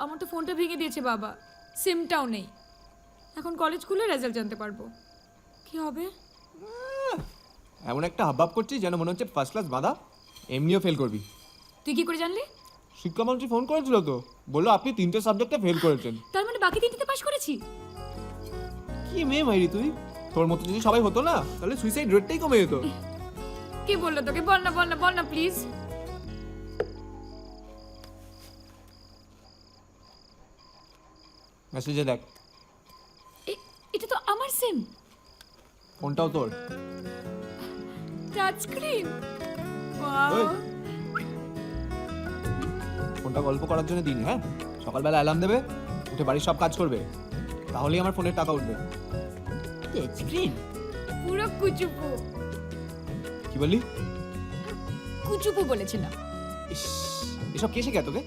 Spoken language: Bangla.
আমার তো ফোনটা ভেঙে দিয়েছে বাবা। সিমটাও নেই। এখন কলেজ খুলে রেজাল্ট জানতে পারব। কি হবে? এমন একটা হাবভাব করছিস যেন মনে হচ্ছে ফার্স্ট ক্লাস বাঁধা এমনিও ফেল করবি। তুই কি করে জানলি? শিক্ষামন্ত্রী ফোন করেছিল তো। বলল আপনি তিনটে সাবজেক্টে ফেল করেছেন। তার মানে বাকি তিনটিতে পাশ করেছি? কি মেয়ে মাইরি তুই? তোর মতো যদি সবাই হতো না তাহলে সুইসাইড রেটটাই কমে যেত। কে বলল তোকে? বল না বল না বল না প্লিজ মেসেজে দেখ। এটা তো আমার সিম ফোনটাও তোর। টাচ স্ক্রিন ওই। ফোনটা গল্প করার জন্য দিন হ্যাঁ? সকালবেলা অ্যালার্ম দেবে উঠে বাড়ির সব কাজ করবে। তাহলেই আমার ফোনের টাকা উঠবে। টাচ স্ক্রিন পুরো কুচুপু। কি বললি? কুচুপু বলেছিলাম ইস, এসব কে শেখা তোকে?